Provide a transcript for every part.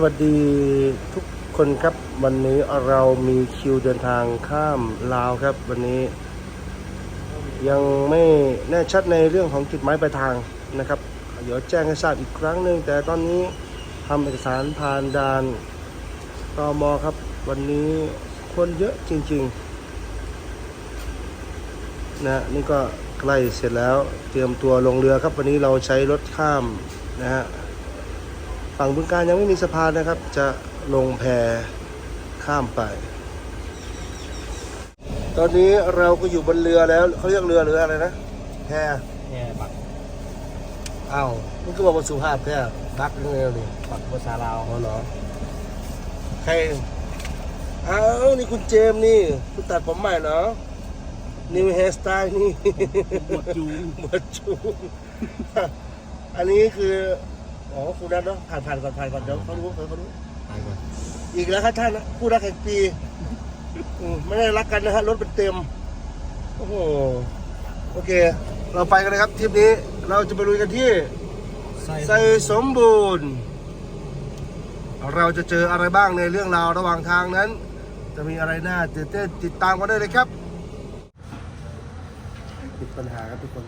สวัสดีทุกคนครับวันนี้เรามีคิวเดินทางข้ามลาวครับ วันนี้ ยังไม่แน่ชัดในเรื่องของจุดหมายปลายทางนะครับ เดี๋ยวแจ้งให้ทราบอีกครั้งหนึ่งแต่ตอนนี้ทำเอกสารผ่านด่านตมครับ วันนี้คนเยอะจริงๆนะนี่ก็ใกล้เสร็จแล้วเตรียมตัวลงเรือครับ วันนี้เราใช้รถข้ามนะฮะ ฝั่งบึงการยังไม่มีสะพานนะครับ จะลงแพข้ามไป ตอนนี้เราก็อยู่บนเรือแล้วเขาเรียกเรือเรืออะไรนะแพแค่บักอ้าวมันก็บอกว่าสุภาพแค่บักเรือนี่บักภาษาลาวอ๋อเหรอใครอ้าวนี่คุณเจมส์นี่คุณตัดผมใหม่เหรอนิวเฮสไตล์นี่หมวดจูหมวดจูนอันนี้คือ อ๋อคุณนัทเนาะผ่านผ่านก่อนผ่านก่อนเดี๋ยวเขารู้เขารู้ไปก่อนอีกแล้วครับท่านคู่รักแห่งปีอืมไม่ได้รักกันนะฮะรถเป็นเต็มโอ้โหโอเค เราไปกันเลยครับทริปนี้เราจะไปลุยกันที่ไซสมบูรณ์ เราจะเจออะไรบ้างในเรื่องราวระหว่างทางนั้น จะมีอะไรน่าตื่นเต้นติดตามกันได้เลยครับติดปัญหาครับทุกคน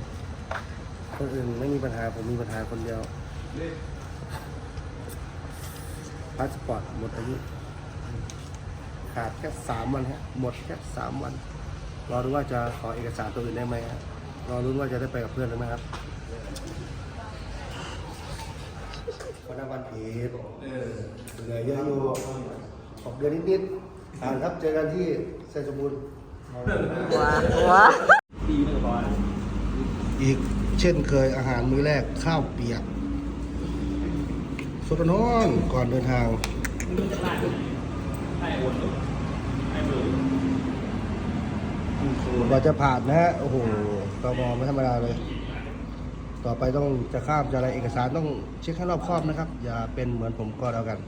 คนอื่นไม่มีปัญหาผมมีปัญหาคนเดียว พาสปอร์ตหมดอายุ ขาดแค่สามวันฮะ หมดแค่สามวัน รอดูว่าจะขอเอกสารตัวอื่นได้ไหมฮะรอรุ้นว่าจะได้ไปกับเพื่อนหรือไม่ครับวันนั้นวันผีเออเหนื่อยเยอะอยู่ออกเดือนนิดๆอ่านครับเจอกันที่ไซสมบูรณ์ดีนึงพออีกเช่นเคยอาหารมื้อแรกข้าวเปียก สดร้อนก่อนเดินทางให้วนให้เบอร์กว่าจะผ่านนะฮะ โอ้โหตมไม่ธรรมดาเลย ต่อไปต้องจะข้ามจะอะไรเอกสารต้องเช็คให้รอบคอบนะครับ อย่าเป็นเหมือนผมก็แล้วกัน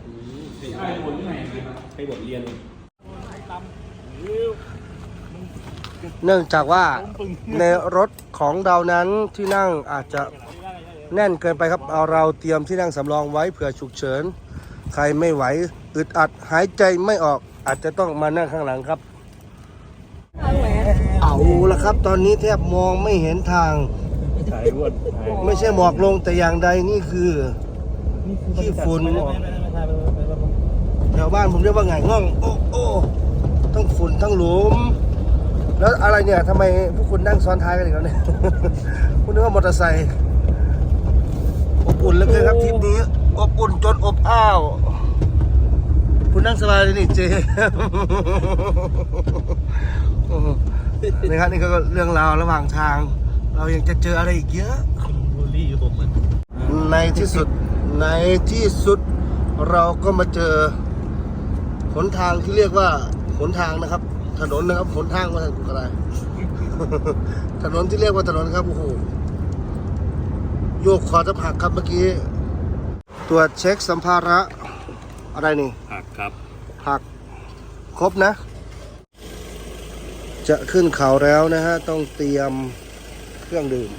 ให้วนที่ไหนให้บทเรียนเนื่องจากว่าในรถของเรานั้นที่นั่งอาจจะ แน่นเกินไปครับเอาเราเตรียมที่นั่งสำรองไว้เผื่อฉุกเฉิน ใครไม่ไหวอึดอัดหายใจไม่ออกอาจจะต้องมานั่งข้างหลังครับ เอาละครับ ตอนนี้แทบมองไม่เห็นทางถ่ายวนไม่ใช่หมอกลงแต่อย่างใดนี่คือขี้ฝุ่นแถวบ้านผมเรียกว่าไงง่องโอ้โอ้ทั้งฝุ่นทั้งหลุม แล้วอะไรเนี่ยทำไมพวกคุณนั่งซ้อนท้ายกันอีกแล้วเนี่ยคุณนึกว่ามอเตอร์ไซค์ อบอุ่นเหลือเกินครับทริปนี้ อบอุ่นจนอบอ้าว คุณนั่งสบายเลยนี่เจนะครับนี่ก็เรื่องราวระหว่างทาง เรายังจะเจออะไรอีกเยอะบูลลี่ผมมันในที่สุดในที่สุดเราก็มาเจอหนทางที่เรียกว่าหนทางนะครับ ถนนนะครับหนทางว่าถูกอะไรถนนที่เรียกว่าถนนครับโอ้โห โยกขอจะผักครับเมื่อกี้ ตรวจเช็คสัมภาระอะไรนี่หักครับผักครบนะ จะขึ้นเขาแล้วนะฮะ ต้องเตรียมเครื่องดื่ม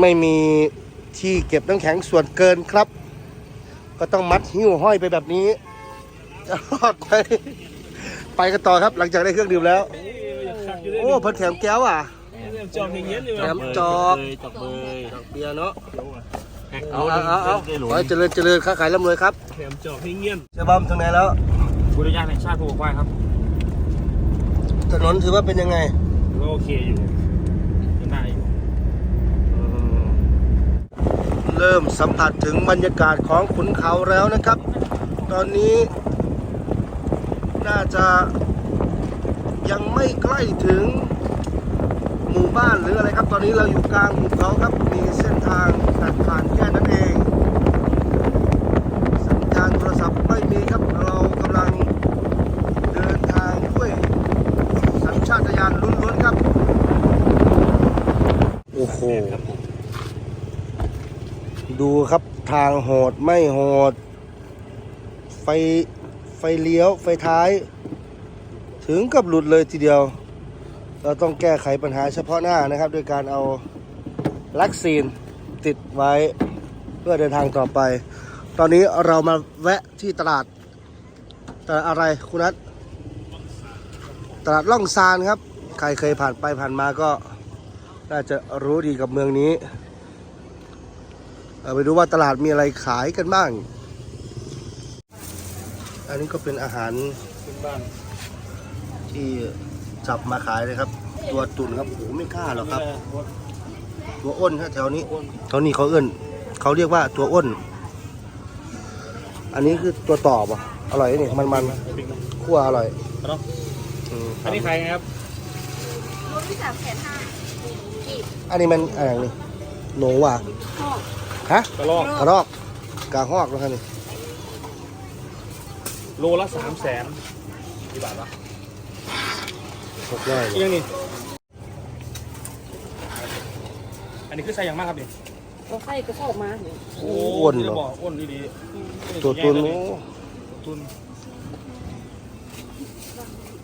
ไม่มีที่เก็บน้ำแข็งส่วนเกินครับ ก็ต้องมัดหิ้วห้อยไปแบบนี้ จะรอดไหมไปกันต่อครับหลังจากได้เครื่องดื่มแล้วโอ้เพิ่นแถมแก้วอะ จอมอย่างเงี้ยเลยแถมจอกจอกเบยดอกเบียร์เนาะ เอาเอาเอาเอาเอาเอาได้หลขอให้เจริญเจริญค้าขายร่ำรวยครับแถมจอกให้เงี้ยนเจะบอมถึงไหนแล้วบุรุษยานแห่งชาติภูควายครับถนนถือว่าเป็นยังไงก็โอเคอยู่ยังได้อยู่เริ่มสัมผัสถึงบรรยากาศของขุนเขาแล้วนะครับ ตอนนี้ น่าจะ ยังไม่ใกล้ถึงหมู่บ้านหรืออะไรครับ ตอนนี้เราอยู่กลางหุบเขาครับ มีเส้นทางตัดผ่านแค่นั้นเอง สัญญาณโทรศัพท์ไม่มีครับ เรากำลังเดินทางด้วยสัญชาตญาณลุ้นๆครับ โอ้โห ดูครับทางโหดไม่โหด ไฟไฟเลี้ยว ไฟท้าย ถึงกับหลุดเลยทีเดียว เราต้องแก้ไขปัญหาเฉพาะหน้านะครับ โดยการเอาลักซีนติดไว้เพื่อเดินทางต่อไป ตอนนี้เรามาแวะที่ตลาดตลาดอะไรคุณนัทตลาดล่องซานครับ ใครเคยผ่านไปผ่านมาก็น่าจะรู้ดีกับเมืองนี้เอาไปดูว่าตลาดมีอะไรขายกันบ้าง อันนี้ก็เป็นอาหารขึ้นบ้าน ที่จับมาขายเลยครับ ตัวตุ่นครับโอ้โหไม่กล้าหรอกครับ ตัวอ้นฮะแถวนี้แถวนี้เขาเอื้นเขาเรียกว่าตัวอ้น อันนี้คือตัวต่อป่ะอร่อยนี่มันมันๆคั่วอร่อยเนาะอืมอันนี้ใครครับรถที่สามแสนห้ากีบอันนี้มันอะไรนี่หนูว่ะห้องฮะกระลอกกระรอกกระหอกนะครับนี่โลละสามแสนกี่บาทวะ หกร้อยอีกอยังนี่อันนี้คือใส่อย่างมากครับนี่เราใส่กระสอบมาโอ้อ้วนที่เหรจะอบอกอ้วนดีดีตัวตุนโอ้โอ้ตุน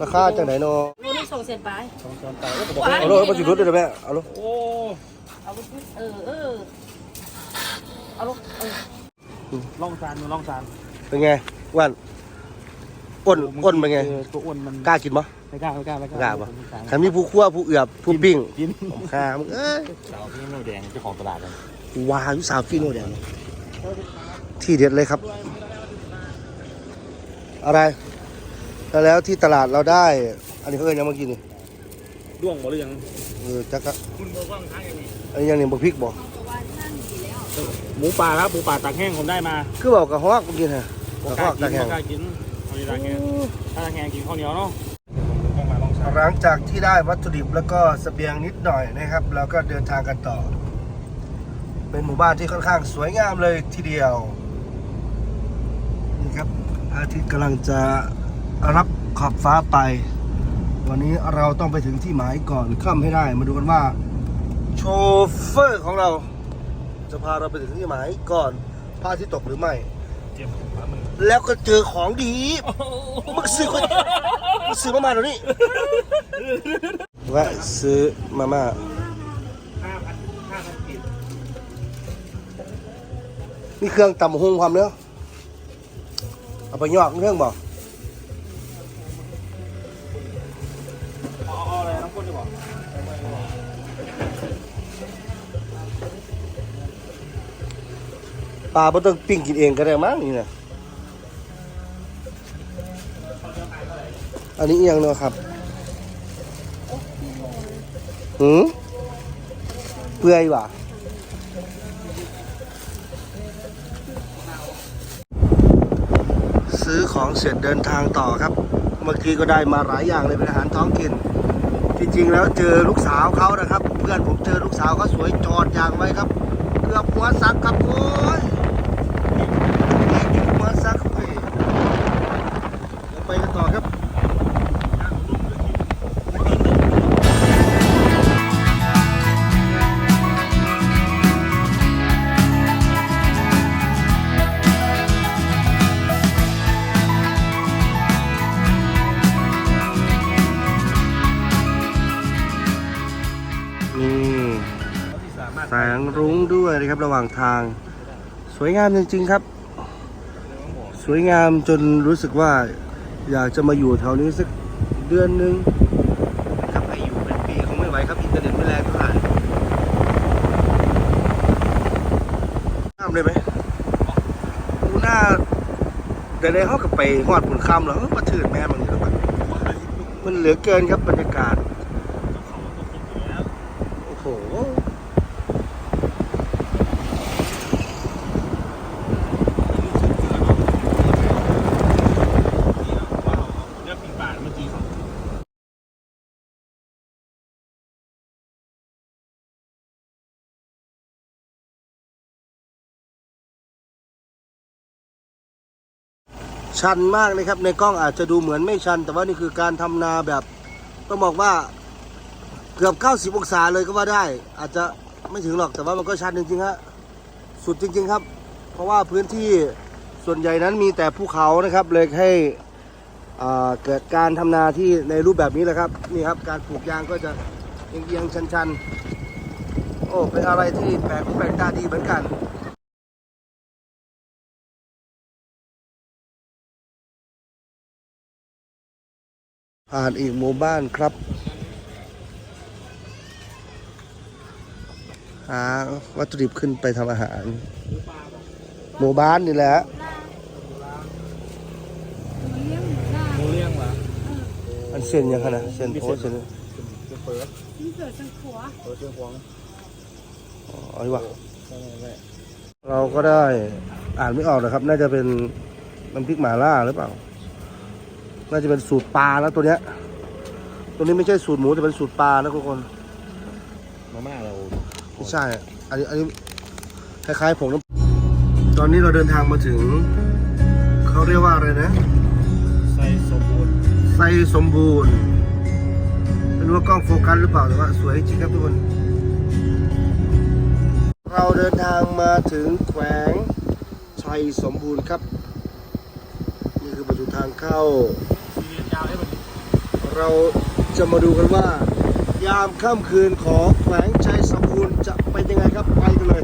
ราคาจังไหนเนาะรถที่สองแสนปลายสองแสนไปแล้วก็บอกเอารถมาจุดรถด้วยนะแม่เอารถโอ้เอารถเออเออเอารถเออล่องซานมือล่องซานเป็นไงอ้วัน อ้นอ้นเป็นไงออตัวอ้วนมันกล้ากินปะ ไม่กล้าไม่กล้าไม่กล้าปะผมไม่กล้าใครมีผู้คั่วผู้เอือบผู้ปิ้งกินข้ามงเอ้ยสาวพี่โนแดงเจ้าของตลาดเลยวายุสาวฟิโนเดียวที่เด็ดเลยครับ อะไร แล้วแล้วที่ตลาดเราได้ อันนี้เขาเอิ้นยังเมื่อกี้นี่ด้วงหมดหรือยังเออจักรคุณบอกว่าทางอย่างนี้อันนี้ยังนี่บักพริกบอกหมูป่าครับหมูป่าตากแห้งผมได้มาคือบอกกระฮอกเมื่อกี้ฮะกระฮอกตะแคงกล้ากิน เอาดีตากแห้งถ้าตากแห้งกินข้าวเหนียวเนาะต้องมาลองซานหลังจากที่ได้วัตถุดิบแล้วก็เสบียงนิดหน่อยนะครับเราก็เดินทางกันต่อ เป็นหมู่บ้านที่ค่อนข้างสวยงามเลยทีเดียวนี่ครับพระอาทิตย์กำลังจะรับขอบฟ้าไป วันนี้เราต้องไปถึงที่หมายก่อนค่ำให้ได้ มาดูกันว่าโชเฟอร์ของเรา จะพาเราไปถึงที่หมายก่อนพระอาทิตย์ตกหรือไม่ เจ็บขามือแล้วก็เจอของดีมึงซื้อคนมึงซื้อมาม่าเดี๋ยวนี้แวะซื้อมาม่าห้าพันห้าพันกิบนี่เครื่องตำหงความเนื้อเอาไปยอกเครื่องบอก ปลาไม่ต้องปิ้งกินเองก็ได้มั้งนี่นะอันนี้อิหยังเนาะครับหืมเปื่อยว่ะซื้อของเสร็จเดินทางต่อครับ เมื่อกี้ก็ได้มาหลายอย่างเลยเป็นอาหารท้องถิ่นจริงๆแล้วเจอลูกสาวเขานะครับ เพื่อนผมเจอลูกสาวเขาสวยจอดอย่างไว้ครับ เกือบหัวซักครับโอ้ย ระหว่างทาง สวยงามจริง ๆ ครับ สวยงามจนรู้สึกว่าอยากจะมาอยู่แถวนี้สักเดือนนึงนะครับให้อยู่เป็นปีคงไม่ไหวครับอินเทอร์เน็ตไม่แรงเท่าไหร่ข้ามเลยไหมดูหน้าเดี๋ยวได้เขากับไปหอดผลคำแล้วเอ้อมาถือแม่มันอยู่แล้วมันมันเหลือเกินครับบรรยากาศ โอ้โห เลือกปิงป่าเมื่อกี้ ชันมากเลยครับ ในกล้องอาจจะดูเหมือนไม่ชัน แต่ว่านี่คือการทำนาแบบต้องบอกว่าเกือบ 90 องศาเลยก็ว่าได้ อาจจะไม่ถึงหรอกแต่ว่ามันก็ชันจริงๆฮะสุดจริง ๆครับ เพราะว่าพื้นที่ส่วนใหญ่นั้นมีแต่ภูเขานะครับ เลยให้อ่าเกิดการทำนาที่ในรูปแบบนี้แหละครับนี่ครับการปลูกยางก็จะเอียงๆชันๆโอ้เป็นอะไรที่แปลกแปลกตาดีเหมือนกัน ผ่านอีกหมู่บ้านครับ หาวัตถุดิบขึ้นไปทำอาหาร หมู่บ้านนี่แหละหมูเลี้ยงเหรออันเส้นยังไงนะเส้นโพสเส้นเปิดเกิดจังขัวเปิดเชือกฟองอ๋อเอาดีกว่าใช่ไหมเราก็ได้อ่านไม่ออกนะครับ น่าจะเป็นน้ำพริกหม่าล่าหรือเปล่า น่าจะเป็นสูตรปลานะตัวเนี้ย ตัวนี้ไม่ใช่สูตรหมูแต่เป็นสูตรปลานะทุกคนมาม่าเราไม่ใช่ อันนี้อันนี้คล้ายๆผงน้ำตอนนี้เราเดินทางมาถึง เขาเรียกว่าอะไรนะใส่สมบูรณ์ไซสมบูรณ์ไม่รู้ว่ากล้องโฟกัสหรือเปล่าแต่ว่าสวยจริงครับทุกคนเราเดินทางมาถึงแขวงชัยสมบูรณ์ครับ นี่คือประตูทางเข้ามี ยาวได้ไหมเราจะมาดูกันว่า ยามค่ำคืนของแขวงชัยสมบูรณ์จะเป็นยังไงครับไปกันเลย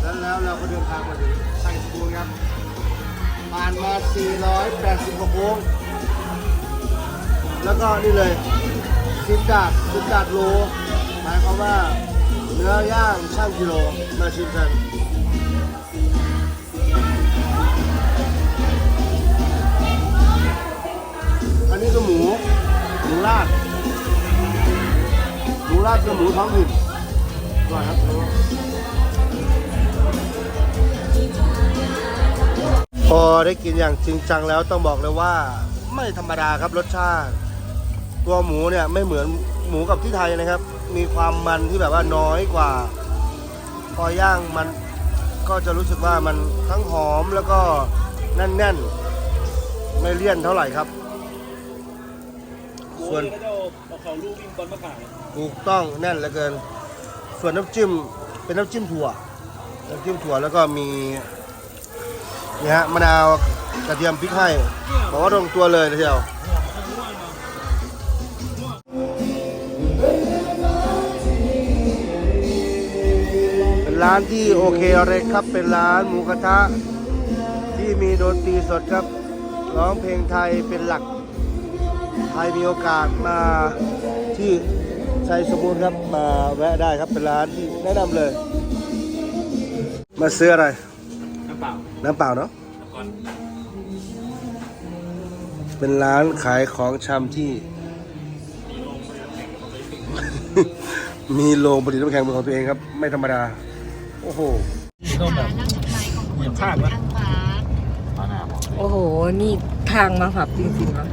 แล้วแล้วเราก็เดินทางมาถึงชัยสมบูรณ์ครับผ่านมา 480กว่าโค้งแล้วก็นี่เลยสิบดาดสิบดาดโล หมายความว่าเนื้อย่างช่างกิโลมาชิมกันอันนี้ก็หมูหมูราดหมูราดกับหมูท้องถิ่นอร่อยครับพอได้กินอย่างจริงจังแล้วต้องบอกเลยว่าไม่ธรรมดาครับรสชาติ ตัวหมูเนี่ยไม่เหมือนหมูกับที่ไทยนะครับ มีความมันที่แบบว่าน้อยกว่า พอย่างมันก็จะรู้สึกว่ามันทั้งหอมแล้วก็แน่นๆ ไม่เลี่ยนเท่าไหร่ครับ ส่วนเอาเขาลูกวิ่งบอลมาขายถูกต้องแน่นเหลือเกิน ส่วนน้ำจิ้มเป็นน้ำจิ้มถั่วน้ำจิ้มถั่วแล้วก็มีนี่ฮะมะนาวกระเทียมพริกให้บอกว่าตรงตัวเลยทีเดียว ร้านที่โอเคเลยครับ เป็นร้านหมูกระทะ ที่มีดนตรีสดครับ ร้องเพลงไทยเป็นหลัก ใครมีโอกาสมาที่ชัยสมบูรณ์ครับ มาแวะได้ครับ เป็นร้านที่แนะนำเลย มาซื้ออะไร น้ำเปล่า น้ำเปล่าเนาะก่อนเป็นร้านขายของชำที่ มีโรงผลิตน้ำแข็งเป็นของตัวเองครับ ไม่ธรรมดา โอ้โหต้องแบบเหยียบข้างนะมาหน้าบอกโอ้โห นี่ทางมาขับจริงๆนะ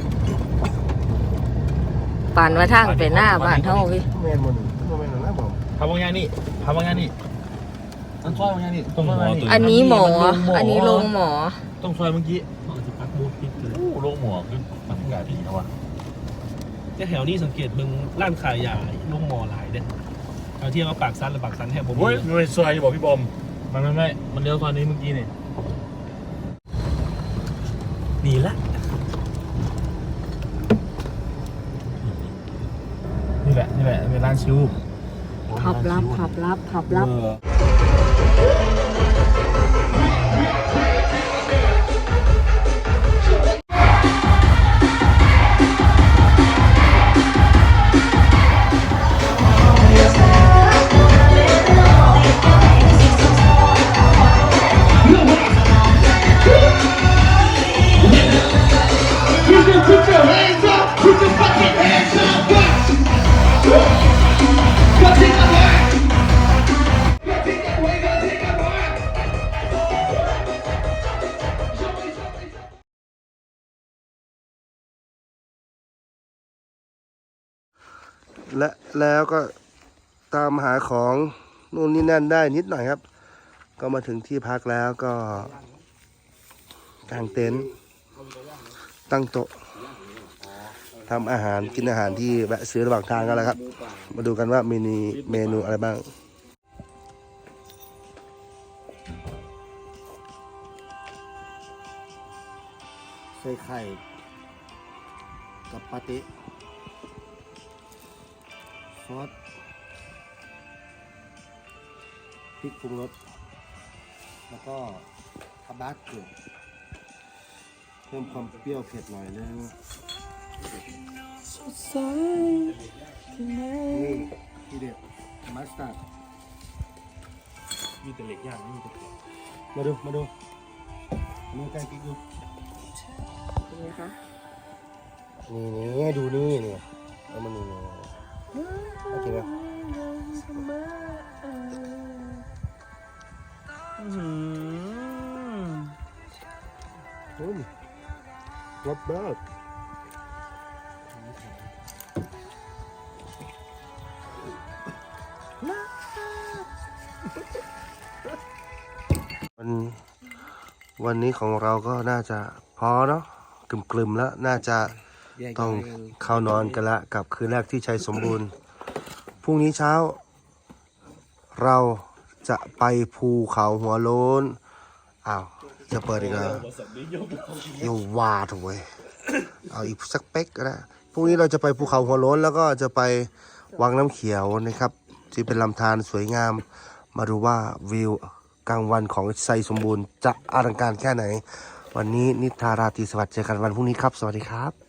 ปั่นมาทางไปหน้าบ้านเท่าพี่แมนหมดโมเมนต์นะผมทำบางอย่างนี่ทำบางอย่างนี่ต้องซอยบางอย่างนี่ต้องซอยอันนี้หมอ อันนี้โรงหมอ ต้องซอยเมื่อกี้จะปักบูดพิษเลยโอ้โรงหมอคือบรรยากาศดีนะวะแต่แถวนี้สังเกตมึงร้านขายยาลงหมอหลายเด้ เอาเทียบกับปากซันหรือปากซันแทบผมโอ้ยมันเป็นซอยจะบอกพี่บอมมันไม่ไม่มันเลี้ยวซอยนี้เมื่อกี้เนี่ยดีละนี่แหละนี่แหละเป็นร้านชิวผับลับผับลับผับลับ เออ และแล้วก็ตามหาของนู่นนี่นั่นได้นิดหน่อยครับ ก็มาถึงที่พักแล้วก็กางเต็นท์ตั้งโต๊ะทำอาหารกินอาหารที่แวะซื้อระหว่างทางกันแล้วครับ มาดูกันว่ามีเมนูอะไรบ้างใส่ไข่กับปาเตะ ซอสพริกปรุงรสแล้วก็ทาบาสโกเพิ่มความเปรี้ยวเผ็ดหน่อยนึงนี่ทีเด็ดมัสตาร์ดมีแต่เหล็กย่างไม่มีแต่เหล็กมาดู มาดูมาใกล้กิ๊กดูเป็นไงคะนี่นี่ดูนี่นี่เอามานี่นี่โอเคไหมอืม not bad วันวันนี้ของเราก็น่าจะพอเนาะกลึมๆแล้ว น่าจะต้องเข้านอนกันละกับคืนแรกที่ชัยสมบูรณ์พ รุ่งนี้เช้า เราจะไปภูเขาหัวโล้น อ้าว จะเปิดอีกแล้วอยู่วาถูกเว้ยเอาอีกสักเป๊กก็ได้พรุ่งนี้เราจะไปภูเขาหัวโล้นแล้วก็จะไปวังน้ำเขียวนะครับ ที่เป็นลำธารสวยงาม มาดูว่าวิวกลางวันของไซสมบูรณ์จะอลังการแค่ไหน วันนี้นิทาราตีสวัสดิ์เจอกันวันพรุ่งนี้ครับ สวัสดีครับ